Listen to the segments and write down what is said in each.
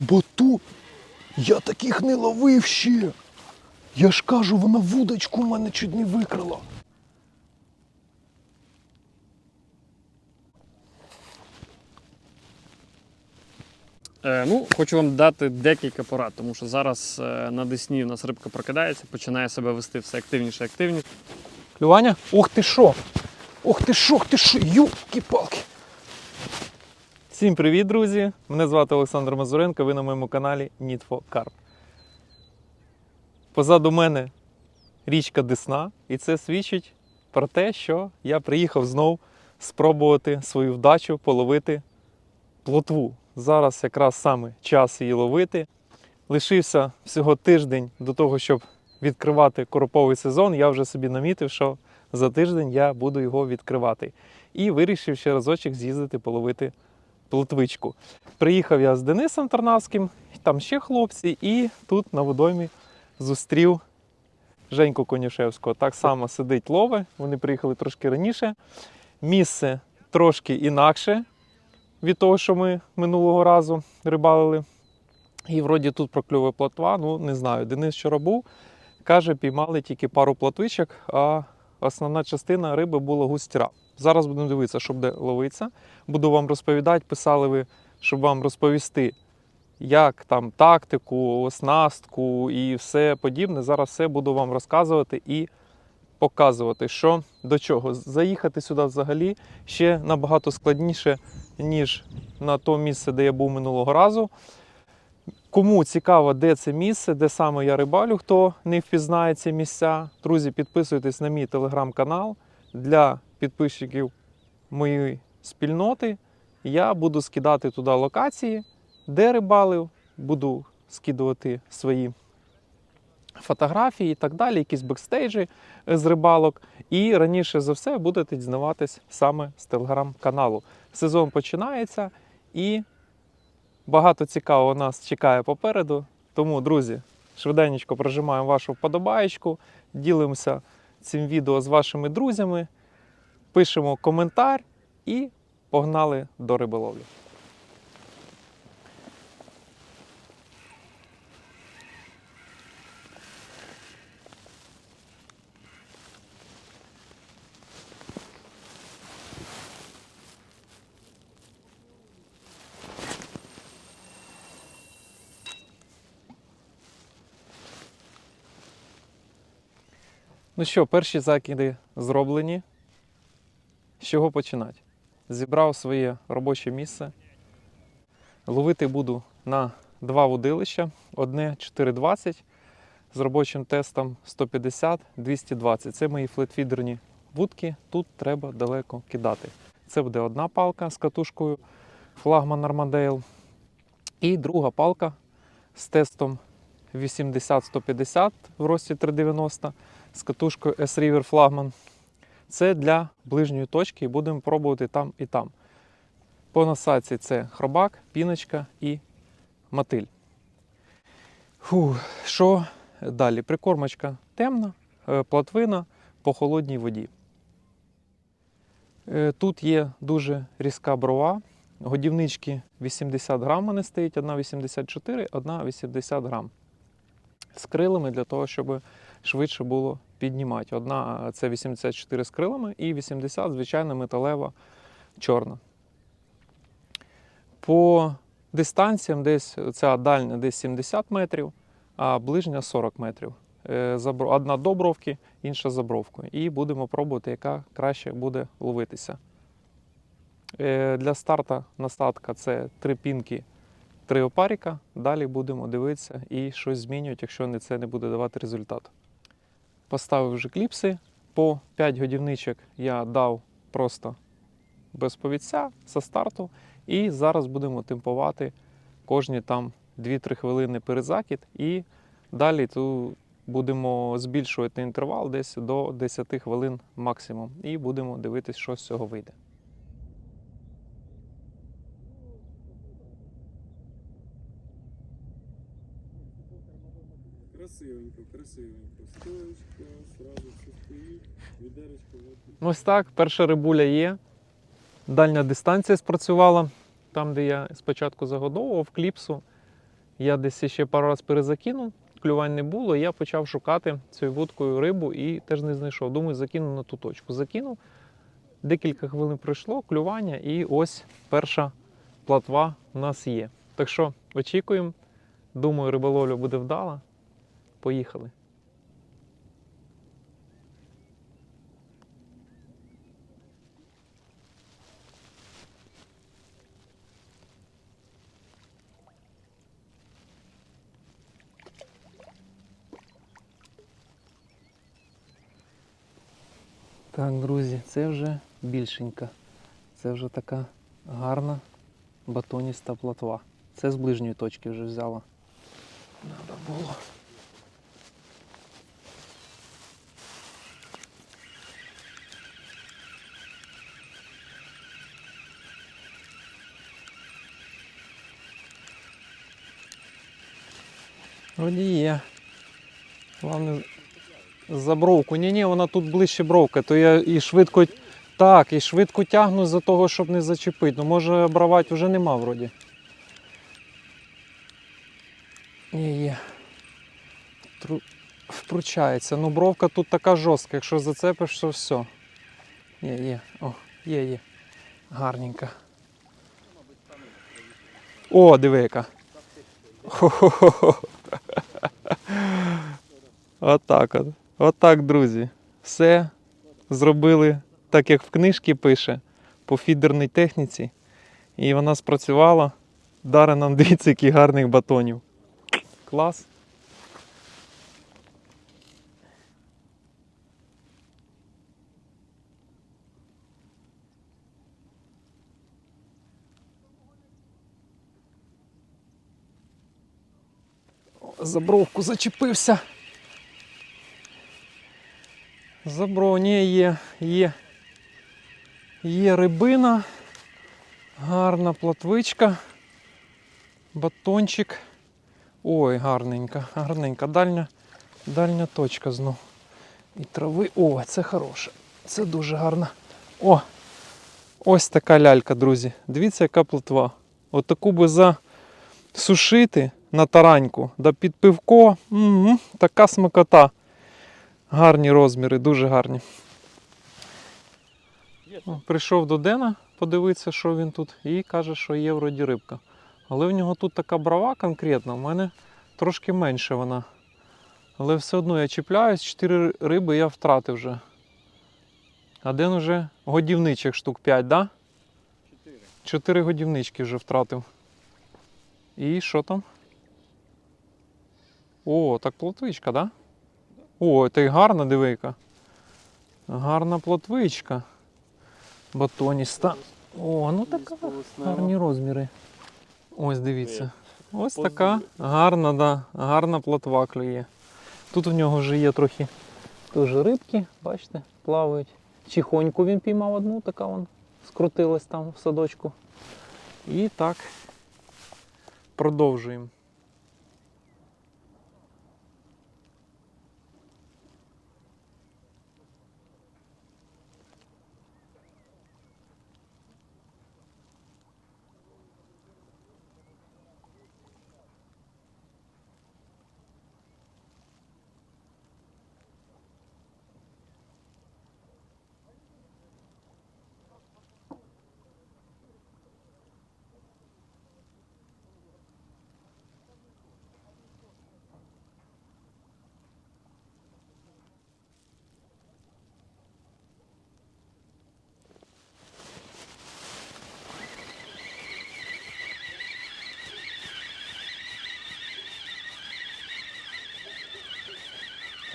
Бо тут я таких не ловив ще. Я ж кажу, вона вудочку в мене чуть не викрала. Е, ну, хочу вам дати декілька порад, тому що зараз е, на Десні у нас рибка прокидається, починає себе вести все активніше і активніше. Клювання? Ух ти що! Ух ти що, ти що, юки-палки! Всім привіт, друзі! Мене звати Олександр Мазуренко, ви на моєму каналі Need for Carp. Позаду мене річка Десна, і це свідчить про те, що я приїхав знов спробувати свою вдачу половити плотву. Зараз якраз саме час її ловити. Лишився всього тиждень до того, щоб відкривати короповий сезон. Я вже собі намітив, що за тиждень я буду його відкривати. І вирішив ще разочок з'їздити половити плотвичку. Приїхав я з Денисом Тарнавським, там ще хлопці, і тут на водоймі зустрів Женьку Конюшевського. Так само сидить лове. Вони приїхали трошки раніше. Місце трошки інакше від того, що ми минулого разу рибалили. І вроді тут прокльовує плотва. Ну, не знаю. Денис вчора був, каже, піймали тільки пару плотвичок, а основна частина риби була густіра. Зараз будемо дивитися, що буде ловитися. Буду вам розповідати, писали ви, щоб вам розповісти, як там тактику, оснастку і все подібне. Зараз все буду вам розказувати і показувати, що до чого. Заїхати сюди взагалі ще набагато складніше, ніж на то місце, де я був минулого разу. Кому цікаво, де це місце, де саме я рибалю, хто не впізнає ці місця, друзі, підписуйтесь на мій телеграм-канал для підписчиків моєї спільноти. Я буду скидати туди локації, де рибалив, буду скидувати свої фотографії і так далі, якісь бекстейджі з рибалок. І раніше за все будете дізнаватись саме з телеграм-каналу. Сезон починається і багато цікавого нас чекає попереду. Тому, друзі, швиденько прожимаємо вашу вподобаєчку, ділимося цим відео з вашими друзями, пишемо коментар і погнали до риболовлі. Ну що, перші закиди зроблені. Чого починати? Зібрав своє робоче місце. Ловити буду на два водилища. Одне 4,20 з робочим тестом 150-220. Це мої флетфідерні вудки. Тут треба далеко кидати. Це буде одна палка з катушкою флагман Armadale. І друга палка з тестом 80-150 в рості 390 з катушкою S-River Flagman. Це для ближньої точки і будемо пробувати там і там. По насадці це хробак, піночка і мотиль. Фу, що далі? Прикормочка темна, е, платвина по холодній воді. Е, Тут є дуже різка брова. Годівнички 80 грам мене стоїть, одна 84, одна 80 грам. З крилами для того, щоб швидше було піднімати. Одна це 84 з крилами і 80 звичайна металева чорна. По дистанціям десь ця дальня десь 70 метрів, а ближня 40 метрів. Е, Одна до бровки, інша за бровкою. І будемо пробувати, яка краще буде ловитися. Е, Для старта насадка це три пінки, три опаріка. Далі будемо дивитися і щось змінювати, якщо це не буде давати результат. Поставив вже кліпси. По 5 годівничок я дав просто без повідця зі старту. І зараз будемо темпувати кожні там 2-3 хвилини перезакид. І далі ту будемо збільшувати інтервал десь до 10 хвилин максимум. І будемо дивитися, що з цього вийде. Ось так, перша рибуля є. Дальня дистанція спрацювала. Там, де я спочатку загодовував кліпсу, Я десь ще пару разів перезакинув, клювань не було. Я почав шукати цією вудкою рибу і теж не знайшов. Думаю, закину на ту точку. Закинув. Декілька хвилин пройшло, клювання, і ось перша платва у нас є. Так що очікуємо. Думаю, риболовля буде вдала. Поїхали. Так, друзі, це вже більшенька. Це вже така гарна батоніста платва. Це з ближньої точки вже взяла. Надо було. Вроді є. Головне за бровку. Ні, ні, вона тут ближче бровка, то я і швидко. Так, і швидко тягну за того, щоб не зачепити. Ну може обривати вже нема вроді. Ні, є. Тру... Впручається. Ну бровка тут така жорстка, якщо зацепиш, то все. Є, є. О, є, є. Гарненька. О, диви яка. Хо-хо-хо. Отак от. Отак, друзі. Все зробили так, як в книжці пише, по фідерній техніці. І вона спрацювала. Даре нам дивіться, яких гарних батонів. Клас. За бровку зачепився. За брову, ні, є, є. Є рибина, гарна платвичка, батончик. Ой, гарненька, гарненька. Дальня, дальня точка знов. І трави. О, це хороше. Це дуже гарно. О! Ось така лялька, друзі. Дивіться, яка плотва. От таку би засушити на тараньку, да під пивко. М-м, така смакота. Гарні розміри, дуже гарні. О, Прийшов до Дена подивитися, що він тут, і каже, що є вроді рибка. Але в нього тут така брава конкретна, в мене трошки менше вона. Але все одно я чіпляюсь, 4 риби я втратив вже. А Ден уже годівничок штук 5, да? 4. 4 годівнички вже втратив. І що там? О, так плотвичка, да? О, це й гарна дивика. Гарна плотвичка. Батоніста. О, ну така гарні розміри. Ось дивіться. Ось така гарна, да, гарна плотва клює. Тут в нього вже є трохи теж рибки, бачите, плавають. Чихоньку він піймав одну, така вон скрутилась там в садочку. І так продовжуємо.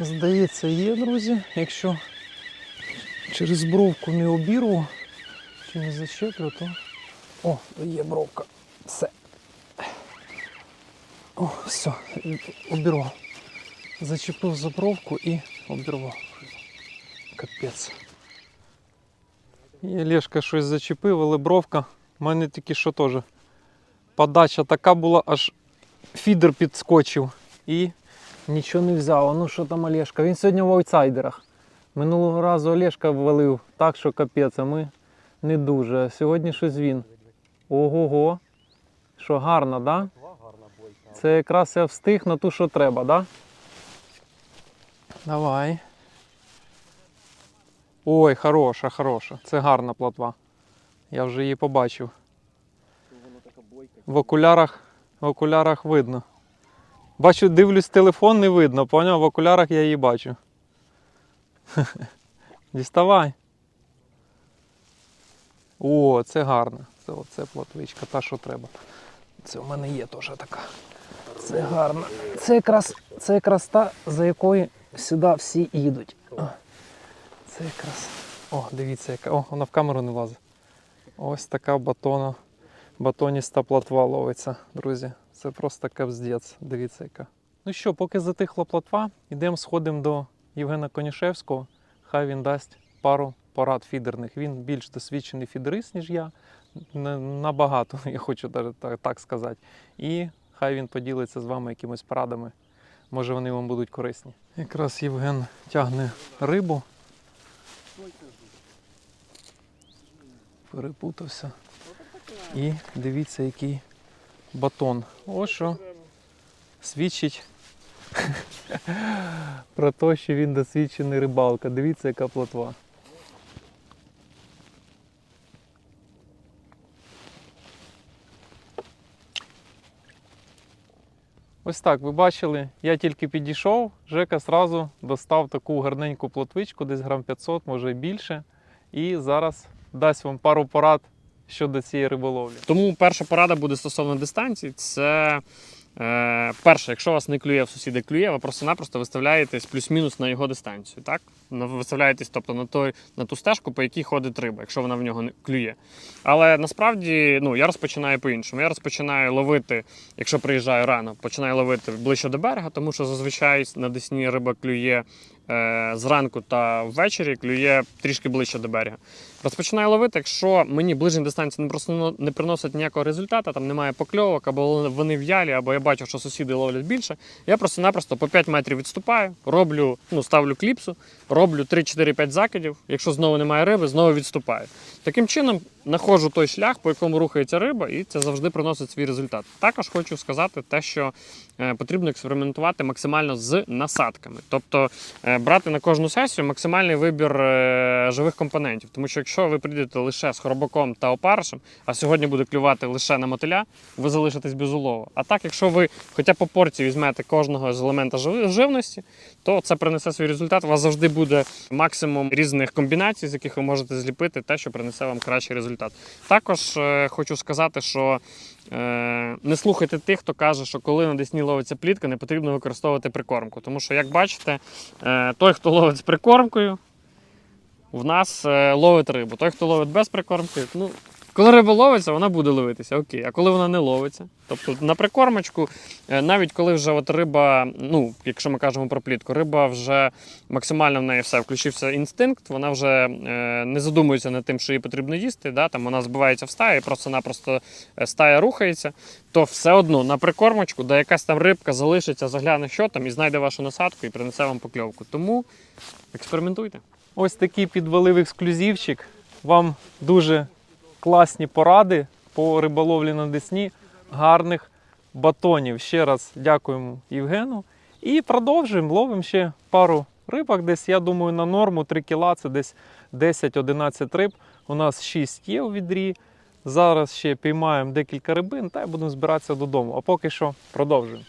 Здається, є, друзі. Якщо через бровку не обірву чи не защеплю, то. О, є бровка. Все. О, все, обірвав. Зачепив за бровку і обірвав. Капець. Лешка щось зачепив, але бровка. У мене тільки що теж. Подача така була, аж фідер підскочив. І Нічого не взяв. А Ну що там Олешка? Він сьогодні в аутсайдерах. Минулого разу Олешка ввалив так, що капець, а ми не дуже. А Сьогодні щось він. Ого-го. Що гарно, так? Да? Це якраз я встиг на ту, що треба, да? Давай. Ой, хороша, хороша. Це гарна плотва. Я вже її побачив. В окулярах, в окулярах видно. Бачу, дивлюсь, телефон не видно, поняв? В окулярах я її бачу. Діставай. О, це гарно. Це оце плотвичка, та що треба. Це в мене є теж така. Це гарно. Це якраз, це якраз та, за якою сюди всі їдуть. Це якраз. О, дивіться, яка. О, вона в камеру не влазить. Ось така батона, батоніста плотва ловиться, друзі. Це просто капздець. Дивіться, яка. Ну що, поки затихла плотва, йдемо сходимо до Євгена Конішевського. Хай він дасть пару порад фідерних. Він більш досвідчений фідерист, ніж я. Набагато, я хочу так сказати. І хай він поділиться з вами якимись порадами. Може вони вам будуть корисні. Якраз Євген тягне рибу. Перепутався. І дивіться, який батон. Ось що свідчить про те, що він досвідчений рибалка. Дивіться, яка плотва. Ось так, ви бачили, я тільки підійшов, Жека зразу достав таку гарненьку плотвичку, десь грам 500, може і більше. І зараз дасть вам пару порад щодо цієї риболовлі. Тому перша порада буде стосовно дистанції. Це е, перше, якщо вас не клює в сусіди клює, ви просто-напросто виставляєтесь плюс-мінус на його дистанцію. Так? Виставляєтесь, тобто на той, на ту стежку, по якій ходить риба, якщо вона в нього не клює. Але насправді ну, я розпочинаю по-іншому. Я розпочинаю ловити, якщо приїжджаю рано, починаю ловити ближче до берега, тому що зазвичай на Десні риба клює е, зранку та ввечері, клює трішки ближче до берега. Розпочинаю ловити, якщо мені ближні дистанції не просто не приносять ніякого результату, там немає покльовок, або вони в'ялі, або я бачу, що сусіди ловлять більше. Я просто-напросто по 5 метрів відступаю, роблю, ну, ставлю кліпсу, роблю 3-4-5 закидів. Якщо знову немає риби, знову відступаю. Таким чином знаходжу той шлях, по якому рухається риба, і це завжди приносить свій результат. Також хочу сказати те, що е, потрібно експериментувати максимально з насадками, тобто е, брати на кожну сесію максимальний вибір е, живих компонентів. Тому що якщо ви прийдете лише з хробаком та опаришем, а сьогодні буде клювати лише на мотиля, ви залишитесь без улову. А так, якщо ви хоча по порції візьмете кожного з елемента живності, то це принесе свій результат. У вас завжди буде максимум різних комбінацій, з яких ви можете зліпити те, що принесе вам кращий результат. Також е, хочу сказати, що е, не слухайте тих, хто каже, що коли на десні ловиться плітка, не потрібно використовувати прикормку. Тому що, як бачите, е, той, хто ловить з прикормкою, в нас ловить рибу. Той, хто ловить без прикормки, ну. Коли риба ловиться, вона буде ловитися, окей. А коли вона не ловиться, тобто на прикормочку, е, навіть коли вже от риба, ну, якщо ми кажемо про плітку, риба вже максимально в неї все, включився інстинкт, вона вже е, не задумується над тим, що їй потрібно їсти, да, там вона збивається в стаї, просто-напросто е, стая рухається, то все одно на прикормочку, де якась там рибка залишиться, загляне, що там, і знайде вашу насадку і принесе вам покльовку. Тому експериментуйте. Ось такий підвалив ексклюзивчик. Вам дуже класні поради по риболовлі на Десні. Гарних батонів. Ще раз дякуємо Євгену. І продовжуємо. Ловимо ще пару рибок. Десь, я думаю, на норму 3 кіла це десь 10-11 риб. У нас 6 є у відрі. Зараз ще піймаємо декілька рибин та й будемо збиратися додому. А поки що продовжуємо.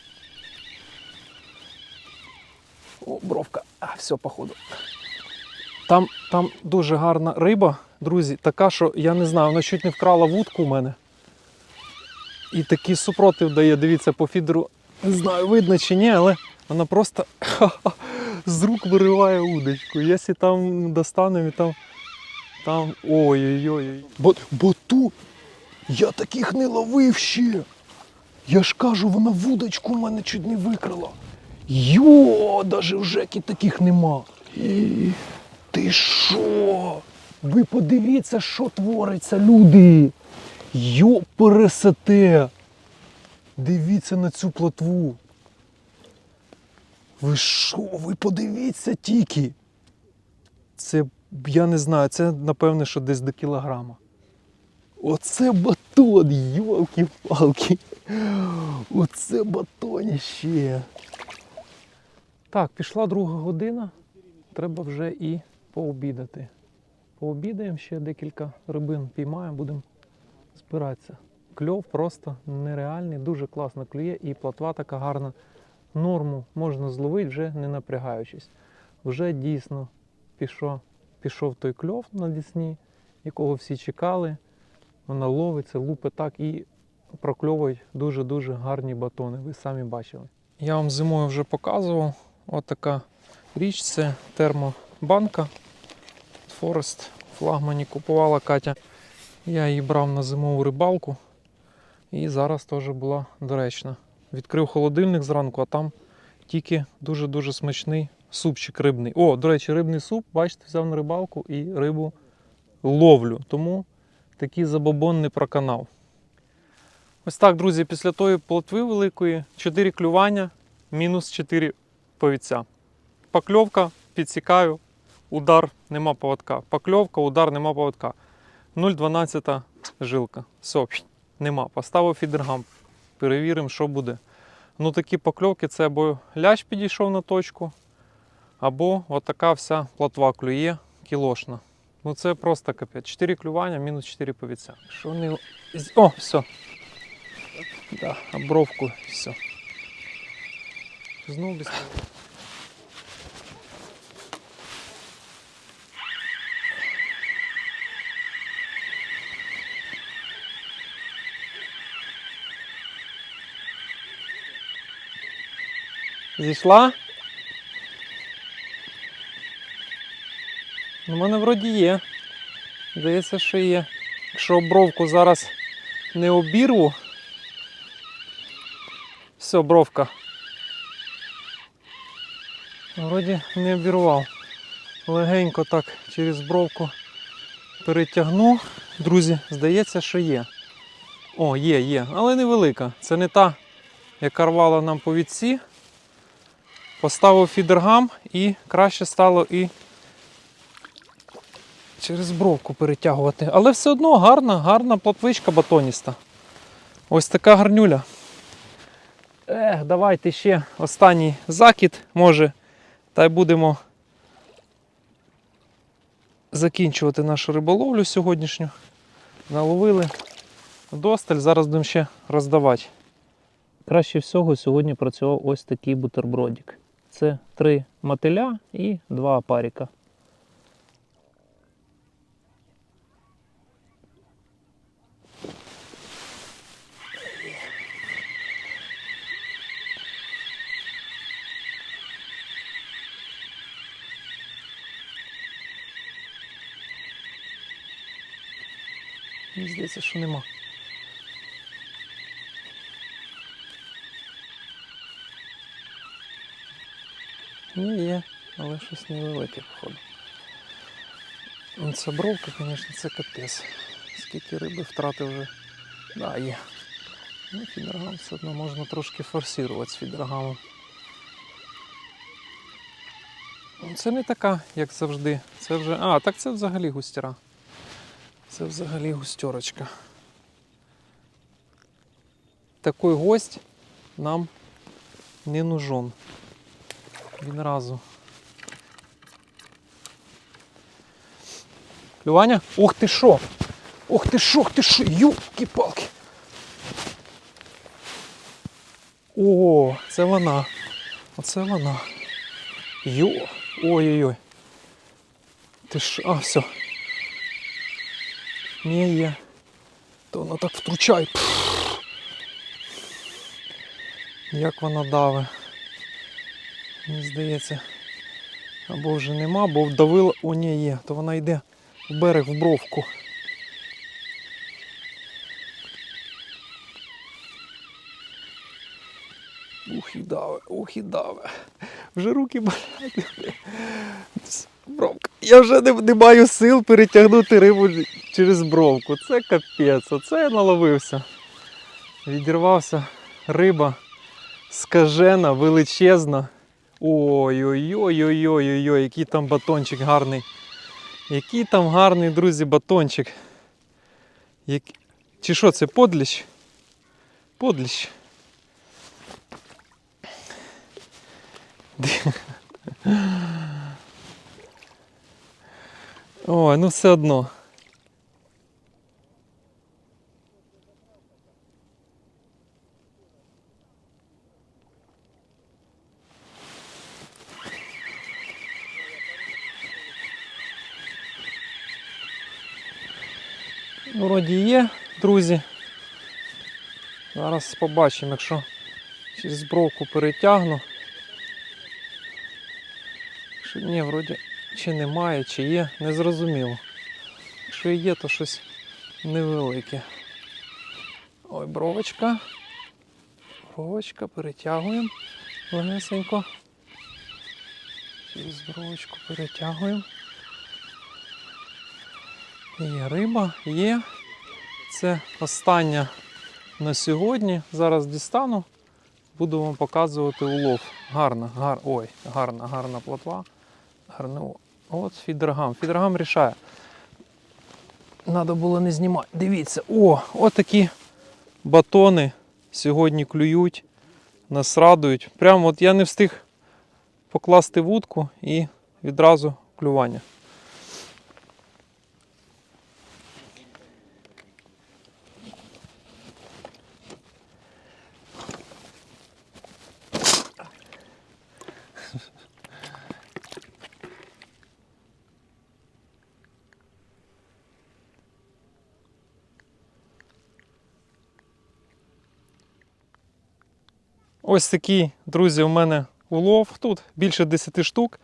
О, бровка. А, все, походу. Там, там дуже гарна риба, друзі, така, що я не знаю, вона чуть не вкрала вудку у мене. І такий супротив дає, дивіться, по фідеру. Не знаю, видно чи ні, але вона просто з рук вириває удочку. Якщо там достанемо і там. Там. Ой-ой-ой. Бо, бо ту я таких не ловив ще. Я ж кажу, вона вудочку в мене чуть не викрала. Йо, даже в Жекі таких нема. І, ти що? Ви подивіться, що твориться, люди. Йо, пересете. Дивіться на цю плотву. Ви що? Ви подивіться тільки. Це, я не знаю, це напевне, що десь до кілограма. Оце батон, йолки-палки. Оце батоніще. Так, пішла друга година. Треба вже і пообідати. Пообідаємо ще декілька рибин піймаємо, будемо збиратися. Кльов просто нереальний, дуже класно клює і платва така гарна. Норму можна зловити, вже не напрягаючись. Вже дійсно пішов, пішов той кльов на Дісні, якого всі чекали. Вона ловиться, лупи так і прокльовують дуже-дуже гарні батони. Ви самі бачили. Я вам зимою вже показував. От річ це термобанка. Форест флагмані купувала Катя. Я її брав на зимову рибалку. І зараз теж була доречна. Відкрив холодильник зранку, а там тільки дуже-дуже смачний супчик рибний. О, до речі, рибний суп, бачите, взяв на рибалку і рибу ловлю. Тому такий забобон не проканав. Ось так, друзі, після тої плотви великої 4 клювання, мінус 4 повідця. Покльовка, підсікаю, удар, нема поводка. Покльовка, удар, нема поводка. 0,12 жилка. Все, нема. Поставив фідергам. Перевіримо, що буде. Ну такі покльовки це або лящ підійшов на точку, або отака вся плотва клює кілошна. Ну це просто капець. 4 клювання, мінус 4 повіця. Що не... О, все. Да, обровку, все. Знову без Зійшла? У мене вроді є. Здається, що є. Якщо обровку зараз не обірву. Все, бровка. Вроді не обірвав. Легенько так через бровку перетягну. Друзі, здається, що є. О, є, є, але невелика. Це не та, яка рвала нам по відці. Поставив фідергам і краще стало і через бровку перетягувати. Але все одно гарна, гарна плотвичка батоніста. Ось така гарнюля. Ех, давайте ще останній закид, може, та й будемо закінчувати нашу риболовлю сьогоднішню. Наловили досталь, зараз будемо ще роздавати. Краще всього сьогодні працював ось такий бутербродик. Це три мотиля і два опаріка. Здається, що нема. Ну, є, але щось невелике, походу. Ця бровка, звісно, це капець. Скільки риби втратив вже. Да, є. Ну, фідергам все одно можна трошки форсувати з фідергамом. Ну, Це не така, як завжди. Це вже. А, так це взагалі густіра. Це взагалі густерочка. Такий гость нам не нужен. Він разу. Клювання? Ух ти що! Ух ти що, ти що, юлки-палки! О, це вона. Оце вона. Йо. Ой-ой-ой. Ти що? А, все. Ні, є. То вона так втручає. Пф. Як вона даве. Мені здається. Або вже нема, бо вдавила. О, ні, є, то вона йде в берег в бровку. Ух і даве, ух і даве. Вже руки болять. Бровка. Я вже не, не маю сил перетягнути рибу через бровку. Це капець, оце я наловився. Відірвався риба скажена, величезна. Ой-ой-ой-ой-ой-ой, який там батончик гарний. Який там гарний, друзі, батончик. Як... Чи що це подліч? Подліч. Ой, ну все одно. Вроді є, друзі. Зараз побачимо, якщо через бровку перетягну. Якщо ні, вроді чи немає, чи є, не зрозуміло. Якщо є, то щось невелике. Ой, бровочка. Бровочка, перетягуємо легесенько. Через бровочку перетягуємо. Є риба, є. Це остання на сьогодні. Зараз дістану. Буду вам показувати улов. Гарна, гар... Ой, гарна, гарна плотва. Гарна. От фідергам. Фідергам рішає. Надо було не знімати. Дивіться, о, от такі батони сьогодні клюють, нас радують. Прямо от я не встиг покласти вудку і відразу клювання. Ось такий, друзі, у мене улов. Тут більше 10 штук.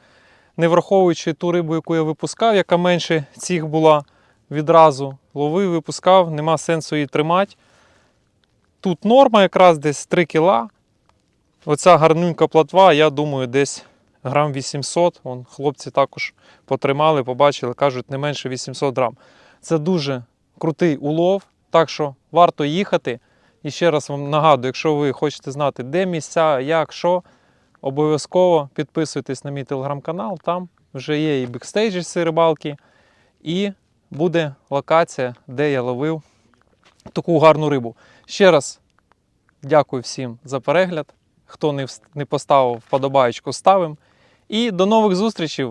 Не враховуючи ту рибу, яку я випускав, яка менше цих була відразу ловив, випускав, нема сенсу її тримати. Тут норма якраз десь 3 кіла. Оця гарненька платва, я думаю, десь грам 800. Вон, хлопці також потримали, побачили, кажуть, не менше 800 грам. Це дуже крутий улов, так що варто їхати. І ще раз вам нагадую, якщо ви хочете знати, де місця, як, що, обов'язково підписуйтесь на мій телеграм-канал. Там вже є і бекстейджі з рибалки, і буде локація, де я ловив таку гарну рибу. Ще раз дякую всім за перегляд. Хто не, поставив вподобаєчку, ставимо. І до нових зустрічей